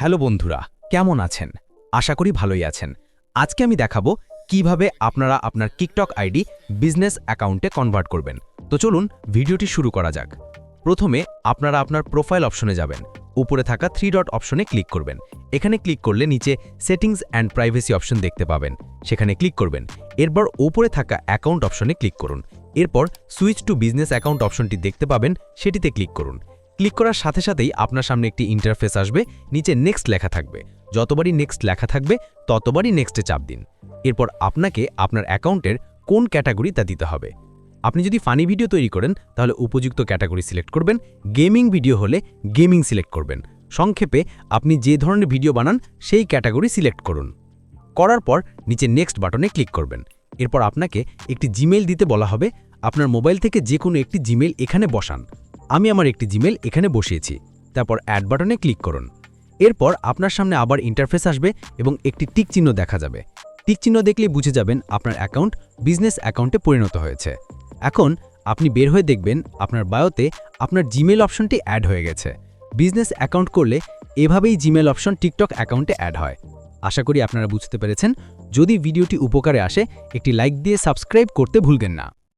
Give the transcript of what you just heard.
Hello বন্ধুরা, কেমন আছেন? আশা করি ভালোই আছেন। আজকে আমি দেখাবো কীভাবে আপনারা আপনার টিকটক আইডি বিজনেস অ্যাকাউন্টে কনভার্ট করবেন। তো চলুন ভিডিওটি শুরু করা যাক। প্রথমে আপনারা আপনার প্রোফাইল অপশনে যাবেন। উপরে থাকা থ্রি ডট অপশনে ক্লিক করবেন। এখানে ক্লিক করলে নিচে সেটিংস অ্যান্ড প্রাইভেসি অপশন দেখতে পাবেন। সেখানে ক্লিক করবেন। এরপর ওপরে থাকা অ্যাকাউন্ট অপশনে ক্লিক করুন। এরপর সুইচ টু বিজনেস অ্যাকাউন্ট অপশনটি দেখতে পাবেন, সেটিতে ক্লিক করুন। ক্লিক করার সাথে সাথেই আপনার সামনে একটি ইন্টারফেস আসবে, নিচে নেক্সট লেখা থাকবে। যতবারই নেক্সট লেখা থাকবে, ততবারই নেক্সটে চাপ দিন। এরপর আপনাকে আপনার অ্যাকাউন্টের কোন ক্যাটাগরি তা দিতে হবে। আপনি যদি ফানি ভিডিও তৈরি করেন, তাহলে উপযুক্ত ক্যাটাগরি সিলেক্ট করবেন। গেমিং ভিডিও হলে গেমিং সিলেক্ট করবেন। সংক্ষেপে, আপনি যে ধরনের ভিডিও বানান, সেই ক্যাটাগরি সিলেক্ট করুন। করার পর নিচে নেক্সট বাটনে ক্লিক করবেন। এরপর আপনাকে একটি জিমেল দিতে বলা হবে। আপনার মোবাইল থেকে যে কোনো একটি জিমেল এখানে বসান। আমি আমার একটি জিমেল এখানে বসিয়েছি। তারপর অ্যাড বাটনে ক্লিক করুন। এরপর আপনার সামনে আবার ইন্টারফেস আসবে এবং একটি টিক চিহ্ন দেখা যাবে। টিক চিহ্ন দেখলে বুঝে যাবেন আপনার অ্যাকাউন্ট বিজনেস অ্যাকাউন্টে পরিণত হয়েছে। এখন আপনি বের হয়ে দেখবেন আপনার বায়োতে আপনার জিমেল অপশনটি অ্যাড হয়ে গেছে। বিজনেস অ্যাকাউন্ট করলে এভাবেই জিমেল অপশন টিকটক অ্যাকাউন্টে অ্যাড হয়। আশা করি আপনারা বুঝতে পেরেছেন। যদি ভিডিওটি উপকারে আসে, একটি লাইক দিয়ে সাবস্ক্রাইব করতে ভুলবেন না।